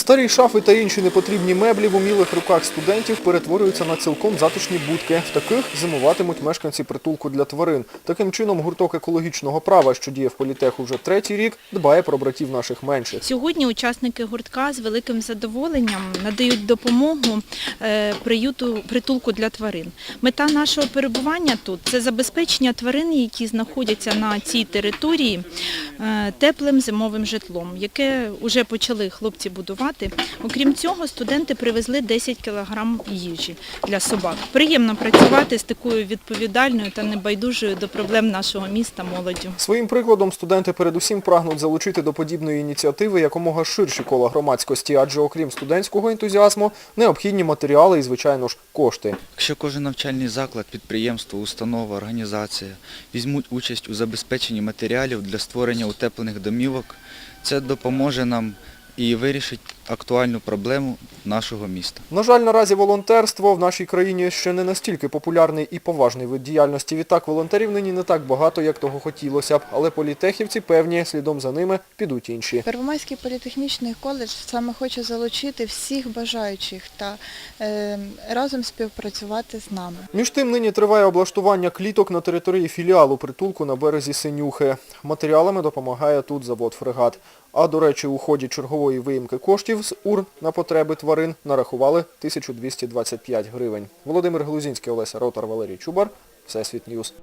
Старі шафи та інші непотрібні меблі в умілих руках студентів перетворюються на цілком затишні будки. В таких зимуватимуть мешканці притулку для тварин. Таким чином гурток екологічного права, що діє в політеху вже третій рік, дбає про братів наших менших. Сьогодні учасники гуртка з великим задоволенням надають допомогу е, приюту притулку для тварин. Мета нашого перебування тут це забезпечення тварин, які знаходяться на цій території, е, теплим зимовим житлом, яке вже почали хлопці будувати. Окрім цього, студенти привезли 10 кілограм їжі для собак. Приємно працювати з такою відповідальною та небайдужою до проблем нашого міста молоддю. Своїм прикладом студенти передусім прагнуть залучити до подібної ініціативи якомога ширші кола громадськості, адже окрім студентського ентузіазму, необхідні матеріали і, звичайно ж, кошти. Якщо кожен навчальний заклад, підприємство, установа, організація візьмуть участь у забезпеченні матеріалів для створення утеплених домівок, це допоможе нам і вирішить актуальну проблему нашого міста. На жаль, наразі волонтерство в нашій країні ще не настільки популярний і поважний вид діяльності. Відтак волонтерів нині не так багато, як того хотілося б. Але політехівці певні, слідом за ними підуть інші. Первомайський політехнічний коледж саме хоче залучити всіх бажаючих та е, разом співпрацювати з нами. Між тим нині триває облаштування кліток на території філіалу притулку на березі Синюхи. Матеріалами допомагає тут завод «Фрегат». А, до речі, у ході чергової виїмки коштів з УР на потреби тварин нарахували 1225 гривень. Володимир Глузінський, Олеся Ротар, Валерій Чубар. Всесвіт Ньюс.